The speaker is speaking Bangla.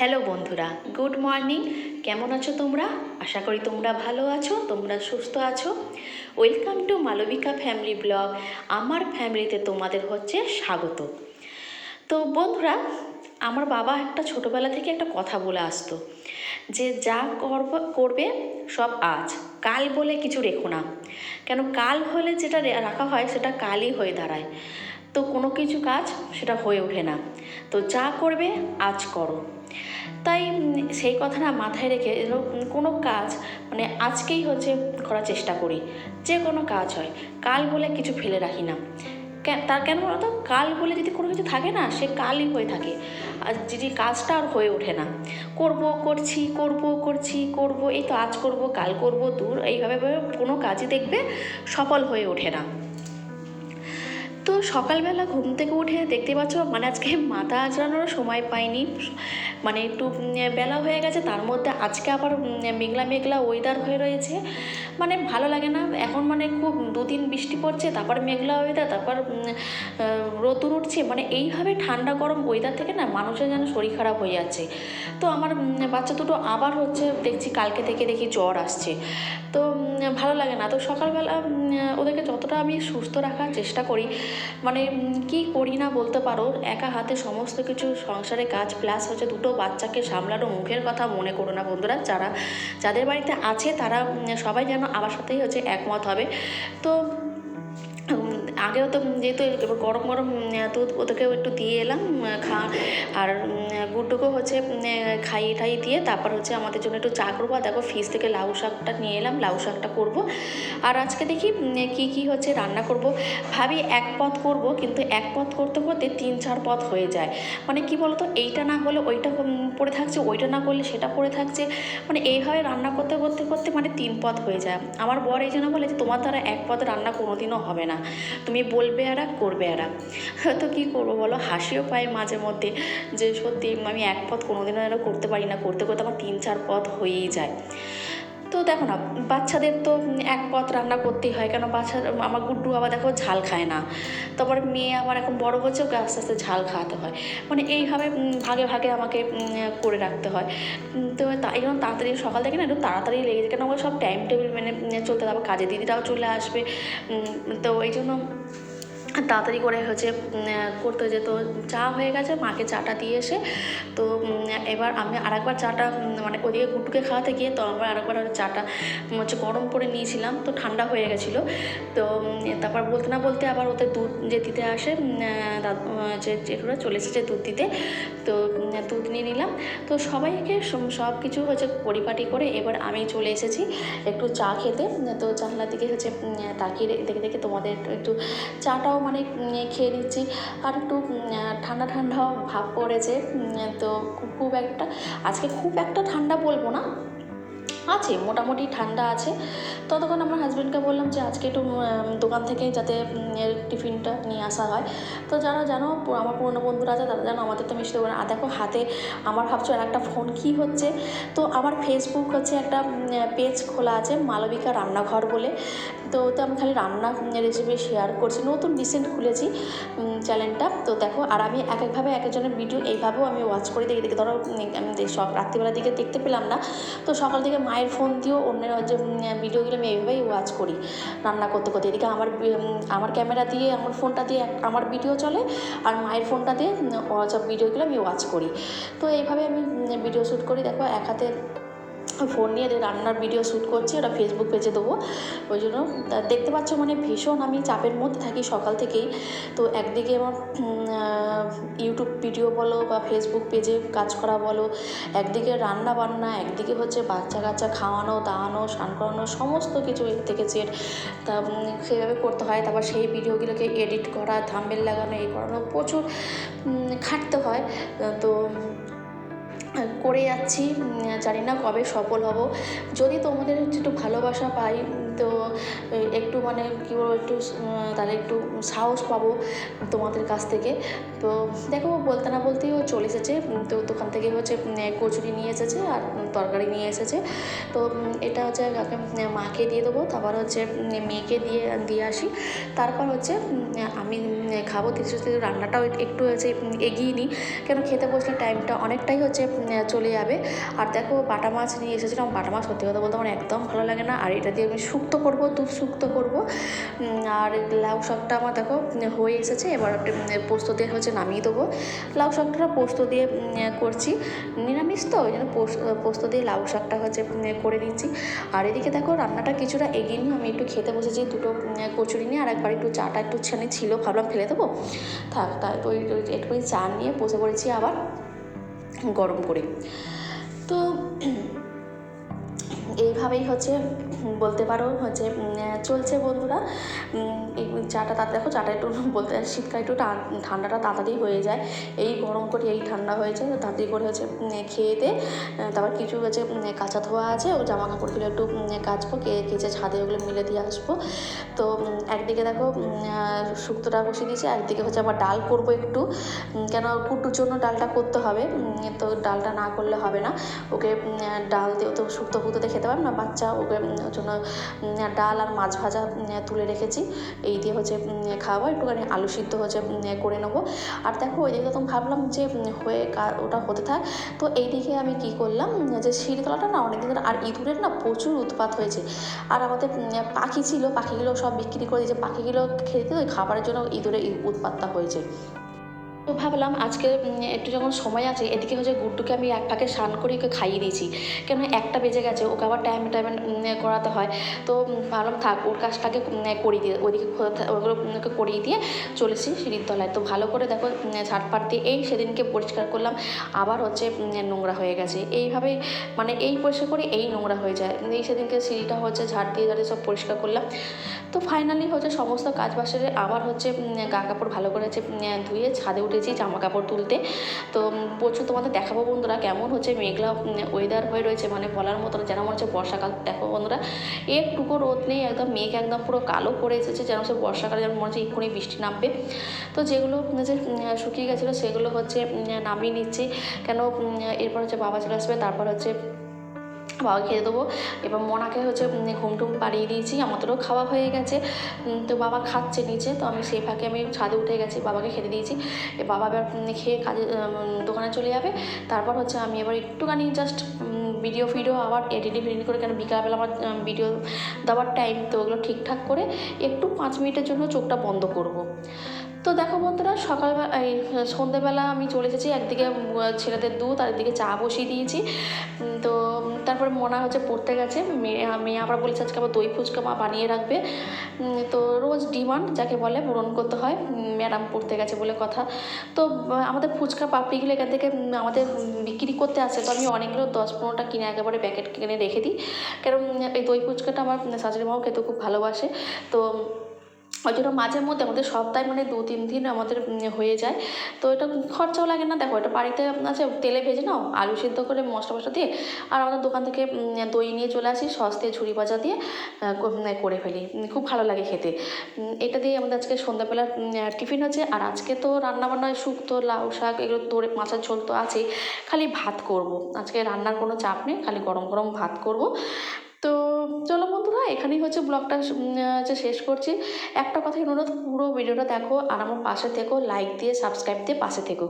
হ্যালো বন্ধুরা, গুড মর্নিং। কেমন আছো তোমরা? আশা করি তোমরা ভালো আছো, তোমরা সুস্থ আছো। Welcome to Malabika family blog. আমার ফ্যামিলিতে তোমাদের হচ্ছে স্বাগত। তো বন্ধুরা, আমার বাবা একটা ছোটোবেলা থেকে একটা কথা বলে আসতো যে, যা করব, করবে সব আজ। কাল বলে কিছু রেখো না। কেন কাল হলে যেটা রাখা হয় সেটা কালই হয়ে দাঁড়ায়। তো কোনো কিছু কাজ সেটা হয়ে ওঠে না। তো যা করবে, আজ করো। তাই সেই কথাটা মাথায় রেখে কোনো কাজ মানে আজকেই হচ্ছে করার চেষ্টা করি। যে কোনো কাজ হয়। কাল বলে কিছু ফেলে রাখি না। তার কেন বলতো কাল বলে যদি কোনো কিছু থাকে না, সে কালই হয়ে থাকে। আর যদি কাজটা আর হয়ে ওঠে না। করব, করছি করব করছি, করব, এই তো আজ করব, কাল করব, দূর এইভাবে কোনো কাজই দেখবে সফল হয়ে ওঠে না। তো সকালবেলা ঘুম থেকে উঠে দেখতে পাচ্ছ মানে আজকে মাথা আঁচড়ানোর সময় পাইনি। মানে একটু বেলা হয়ে গেছে, তার মধ্যে আজকে আবার মেঘলা মেঘলা ওয়েদার হয়ে রয়েছে। মানে ভালো লাগে না, এখন মানে খুব দুদিন বৃষ্টি পড়ছে, তারপর মেঘলা ওয়েদার তারপর রোদ্দুর উঠছে মানে এইভাবে ঠান্ডা গরম ওয়েদার থেকে না মানুষের যেন শরীর খারাপ হয়ে যাচ্ছে। তো আমার বাচ্চা দুটো আবার হচ্ছে দেখছি, কালকে থেকে দেখি জ্বর আসছে। তো ভালো লাগে না, তো সকালবেলা ওদেরকে যতটা আমি সুস্থ রাখার চেষ্টা করি মানে কি করি না বলতে পারো, একা হাতে সমস্ত কিছু সংসারে কাজ প্লাস হচ্ছে দুটো বাচ্চাকে সামলানো মুখের কথা মনে করো না বন্ধুরা, যারা যাদের বাড়িতে আছে তারা সবাই যেন আমার সাথেই হচ্ছে একমত হবে। তো আগেও তো যেহেতু গরম গরম দুধ ওদেরকেও একটু দিয়ে এলাম খা, আর গুড্ডুকেও হচ্ছে খাইয়ে টাইয়ে দিয়ে তারপর হচ্ছে আমাদের জন্য একটু চা করব। দেখো ফ্রিজ থেকে লাউ শাকটা নিয়ে এলাম, লাউ শাকটা করব। আর আজকে দেখি কি কি হচ্ছে রান্না করব। ভাবি এক পথ করব, কিন্তু এক পথ করতে করতে তিন, চার পথ হয়ে যায়। মানে কি বলতো, এইটা না হলে ওইটা পড়ে থাকছে, ওইটা না করলে সেটা পড়ে থাকছে। মানে এইভাবে রান্না করতে করতে করতে মানে তিন পথ হয়ে যায়। আমার বর এই জন্য বলে যে, তোমার দ্বারা এক পদ রান্না কোনোদিনও হবে না। তুমি বলবে আর করবে আর। তো কী করব বলো? হাসিও পায় মাঝে মধ্যে যে সত্যি আমি এক পদ কোনোদিনও যেন করতে পারি না, করতে করতে আমার তিন চার পথ হয়েই যায়। তো দেখো না, বাচ্চাদের তো এক পথ রান্না করতেই হয়, কেন বাচ্চা আমার গুড্ডু আবার দেখো ঝাল খায় না। তারপরে মেয়ে আমার এখন বড় হচ্ছে, ওকে আস্তে আস্তে ঝাল খাওয়াতে হয়। মানে এইভাবে ভাগে ভাগে আমাকে করে রাখতে হয়। তো তাই জন্য তাড়াতাড়ি সকাল থেকে না একটু তাড়াতাড়ি লেগে যায়, কেন আমার সব টাইম টেবিল মেনে চলতে হবে কাজে দিদিরাও চলে আসবে। তো এই জন্য তাড়াতাড়ি করে হচ্ছে করতে করতে যেত চা হয়ে গেছে, মাকে চাটা দিয়ে এসে, তো এবার আমি আরেকবার চাটা মানে ওদিকে গুটুকে খাওয়াতে গিয়ে তো আমার আরেকবার আর চাটা হচ্ছে গরম করে নিয়েছিলাম। তো ঠান্ডা হয়ে গেছিল। তো তারপর বলতে না বলতে আবার ওদের দুধ যে দিতে আসে যে জেঠুরা চলে এসেছে দুধ দিতে, তো দুধ নিয়ে নিলাম। তো সবাইকে সব কিছু হচ্ছে পরিপাটি করে এবার আমি চলে এসেছি একটু চা খেতে। তো জানলার দিকে হচ্ছে তাকিয়ে দেখে দেখে তোমাদের একটু চাটাও মানে খেয়ে নিচ্ছি। আর একটু ঠান্ডা ঠান্ডা ভাব পড়েছে তো খুব- খুব একটা, আজকে খুব একটা ঠান্ডা বলব না। আছে, মোটামুটি ঠান্ডা আছে। ততক্ষণ আমার হাজব্যান্ডকে বললাম যে, আজকে একটু দোকান থেকে যাতে টিফিনটা নিয়ে আসা হয়। তো যারা জানো আমার পুরনো বন্ধুরা আছে, তারা জানো, আমাদের তো মিষ্টি দোকান, আর দেখো হাতে আমার ভাবছ আর একটা ফোন কী হচ্ছে? তো আমার ফেসবুক হচ্ছে একটা পেজ খোলা আছে, মালবিকা রান্নাঘর বলে। তো তো আমি খালি রান্না রেসিপি শেয়ার করছি। নতুন রিসেন্ট খুলেছি চ্যানেলটা তো দেখো, আর আমি এক একভাবে এক একজনের ভিডিও এইভাবেও আমি ওয়াচ করি। দেখি দেখি, ধরো সব রাত্রিবেলার দিকে দেখতে পেলাম না, তো সকাল থেকে মায়ের ফোন দিয়েও অন্যের যে ভিডিওগুলো আমি এইভাবেই ওয়াচ করি, রান্না করতে করতে। এদিকে আমার আমার ক্যামেরা দিয়ে, আমার ফোনটা দিয়ে, আমার ভিডিও চলে, আর মায়ের ফোনটা দিয়ে সব ভিডিওগুলো আমি ওয়াচ করি। তো এইভাবে আমি ভিডিও শ্যুট করি। দেখো, এক হাতে ফোন নিয়ে রান্নার ভিডিও শ্যুট করছি, ওটা ফেসবুক পেজে দেবো। ওই জন্য দেখতে পাচ্ছ মানে ভীষণ আমি চাপের মধ্যে থাকি সকাল থেকেই। তো একদিকে আমার ইউটিউব ভিডিও বলো বা ফেসবুক পেজে কাজ করা বলো, একদিকে রান্না বান্না, একদিকে হচ্ছে বাচ্চা কাচ্চা খাওয়ানো, দাওয়ানো, স্নান করানো, সমস্ত কিছু এর থেকে জেড তা সেভাবে করতে হয়। তারপর সেই ভিডিওগুলোকে এডিট করা থাম্বেল লাগানো, এই করানো প্রচুর খাটতে হয়। তো করে যাচ্ছি জানি না কবে সফল হব। যদি তোমাদের হচ্ছে একটু ভালোবাসা পাই, তো একটু মানে কী বলব, একটু তাহলে একটু সাহস পাবো তোমাদের কাছ থেকে। তো, দেখো, বলতে না বলতেই ও চলে এসেছে। তো দোকান থেকে হচ্ছে কচুরি নিয়ে এসেছে আর তরকারি নিয়ে এসেছে। তো এটা হচ্ছে কাকে মাকে দিয়ে দেবো, তারপর হচ্ছে মেয়েকে দিয়ে দিয়ে আসি। তারপর হচ্ছে আমি খাব। ধীরে রান্নাটাও একটু হচ্ছে এগিয়ে নিই। কেন, খেতে বসলে টাইমটা অনেকটাই হচ্ছে চলে যাবে। আর দেখো বাটা মাছ নিয়ে এসেছিলাম। বাটা মাছ সত্যি কথা বলতে আমার একদম ভালো লাগে না। আর এটা দিয়ে আমি শুক্তো করব দুধ শুক্তো করব। আর লাউ শাকটা আমার দেখো হয়ে এসেছে। এবার পোস্ত দিয়ে হচ্ছে নামিয়ে দেবো। লাউ শাকটা পোস্ত দিয়ে করছি। নিরামিষ তো, ওই জন্য পোস- পোস্ত দিয়ে লাউ শাকটা হচ্ছে করে দিচ্ছি আর এদিকে দেখো রান্নাটা কিছুটা এগিয়ে নিয়ে আমি একটু খেতে বসেছি দুটো কচুরি নিয়ে। আর একবার একটু চাটা একটু ছানি ছিল, ভাবলাম ফেলে দেবো। থাক তাই ওই একটুখানি চা নিয়ে বসে পড়েছি আবার। গরম করে। তো এইভাবেই হচ্ছে বলতে পারো হচ্ছে চলছে বন্ধুরা। এই চাটা তাতে দেখো চাটা একটু বলতে, শীতকালে একটু ঠান্ডাটা তাড়াতাড়ি হয়ে যায়। এই গরম করে এই ঠান্ডা হয়েছে তাড়াতাড়ি করে হচ্ছে খেয়ে দে। তারপর কিছু হচ্ছে কাঁচা ধোয়া আছে, ও জামা কাপড়গুলো একটু কাচবো কেচে ছাদে ওগুলো মিলে দিয়ে আসব। তো একদিকে দেখো শুক্তোটা বসিয়ে দিয়েছি একদিকে হচ্ছে আবার ডাল করব একটু। কেন কুটুর জন্য ডালটা করতে হবে তো ডালটা না করলে হবে না। ওকে ডাল দিয়ে তো শুক্তো ফুক্তোতে খেতে পারবে না বাচ্চা ওকে জন্য ডাল আর মাছ ভাজা তুলে রেখেছি। এই দিয়ে হচ্ছে খাওয়াবো। একটুখানি আলু সিদ্ধ হচ্ছে করে নেব। আর দেখো, ওই দিকে তখন ভাবলাম যে হয়ে ওটা হতে থাক। তো এই দিকে আমি কি করলাম, যে শিরতলাটা না অনেক দিন ধরে, আর ইঁদুরের না প্রচুর উৎপাত হয়েছে। আর আমাদের পাখি ছিল, পাখিগুলো সব বিক্রি করে দিয়েছে। পাখিগুলো খেতে ওই খাবারের জন্য ইঁদুরের উৎপাতটা হয়েছে। তো ভাবলাম আজকে একটু যখন সময় আছে এদিকে হচ্ছে গুড্ডুকে আমি এক পাকে স্নান করে ওকে খাইয়ে দিয়েছি। কেন একটা বেজে গেছে ওকে আবার টাইম টাইমে করাতে হয়। তো ভাবলাম থাক ওর কাজটাকে করিয়ে দিয়ে ওইদিকে ওগুলো ওকে করিয়ে দিয়ে চলেছি সিঁড়ির তলায়। তো ভালো করে দেখো উম, ঝাড়পাট দিয়ে এই সেদিনকে পরিষ্কার করলাম আবার হচ্ছে নোংরা হয়ে গেছে। এইভাবে মানে এই পরিষ্কার করে এই নোংরা হয়ে যায়। এই সেদিনকে সিঁড়িটা হচ্ছে ঝাড় দিয়ে ঝাড়ে সব পরিষ্কার করলাম। তো ফাইনালি হচ্ছে সমস্ত কাজ আবার হচ্ছে গা কাপড় ভালো করে হচ্ছে ধুয়ে ছাদে উঠেছি জামা কাপড় তুলতে। তো প্রচুর তোমাদের দেখাবো বন্ধুরা কেমন হচ্ছে মেঘলা ওয়েদার হয়ে রয়েছে মানে বলার মতো যেন মনে হচ্ছে বর্ষাকাল। দেখো বন্ধুরা, একটুকু রোদ নেই, একদম মেঘ একদম পুরো কালো করে এসেছে, যেন হচ্ছে বর্ষাকালে যেমন মনে হচ্ছে এক্ষুনি বৃষ্টি নামবে। তো যেগুলো যে শুকিয়ে গেছিল, সেগুলো হচ্ছে নামিয়ে নিচ্ছি। কেন এরপর হচ্ছে বাবা চলে আসবে, তারপর হচ্ছে বাবা খেয়ে দেবো। এবার মনাকে হচ্ছে ঘুম টুম পাড়িয়ে দিয়েছি, আমাদেরও খাওয়া হয়ে গেছে। তো বাবা খাচ্ছে নিচে, তো আমি সেই ফাঁকে আমি ছাদে উঠে গেছি, বাবাকে খেতে দিয়েছি। বাবা এবার খেয়ে কাজে দোকানে চলে যাবে। তারপর হচ্ছে আমি এবার একটুখানি জাস্ট ভিডিও ফিডিও আবার এডিটিং ফিডিং করে, কেন বিকালবেলা আমার ভিডিও দেওয়ার টাইম তো ওগুলো ঠিকঠাক করে একটু পাঁচ মিনিটের জন্য চোখটা বন্ধ করব। তো দেখো বন্ধুরা, সকালবেলা, এই, সন্ধেবেলা আমি চলে এসেছি, একদিকে ছেলেদের দুধ আর একদিকে চা বসিয়ে দিয়েছি। তো তারপরে মনা হচ্ছে পড়তে গেছে। মেয়ে মেয়ে আবার বলেছে আজকে আবার দই ফুচকা মা বানিয়ে রাখবে। তো রোজ ডিমান্ড যাকে বলে পূরণ করতে হয় ম্যাডাম পড়তে গেছে বলে কথা। তো আমাদের ফুচকা পাপড়িগুলো এখান থেকে আমাদের বিক্রি করতে আসে। তো আমি অনেকগুলো দশ পনেরোটা কিনে একেবারে প্যাকেট কিনে রেখে দিই। কারণ, এই দই ফুচকাটা আমার শাশুড়ি মাও খেতে খুব ভালোবাসে। তো ওই জন্য মাঝে মধ্যে আমাদের সপ্তাহে মানে দু তিন দিন আমাদের হয়ে যায়। তো এটা খরচাও লাগে না। দেখো এটা বাড়িতে আছে তেলে ভেজে নাও আলু সিদ্ধ করে মশলা মশলা দিয়ে আর আমাদের দোকান থেকে দই নিয়ে চলে আসি সস দিয়ে ঝুড়ি ভাজা দিয়ে উম, করে ফেলি। খুব ভালো লাগে খেতে। এটা দিয়ে আমাদের আজকে সন্ধ্যাবেলার উম, টিফিন হচ্ছে। আর আজকে তো রান্নাবান্না শুক্তো লাউ শাক এগুলো তোরে মাছের ঝোল তো আছেই। খালি ভাত করব। আজকে রান্নার কোনো চাপ নেই খালি গরম গরম ভাত করব। চলো বন্ধুরা, এখানেই হচ্ছে ব্লগটা হচ্ছে শেষ করছি। একটা কথাই অনুরোধ, পুরো ভিডিওটা দেখো আর আমার পাশে থেকো লাইক দিয়ে সাবস্ক্রাইব দিয়ে পাশে থেকো।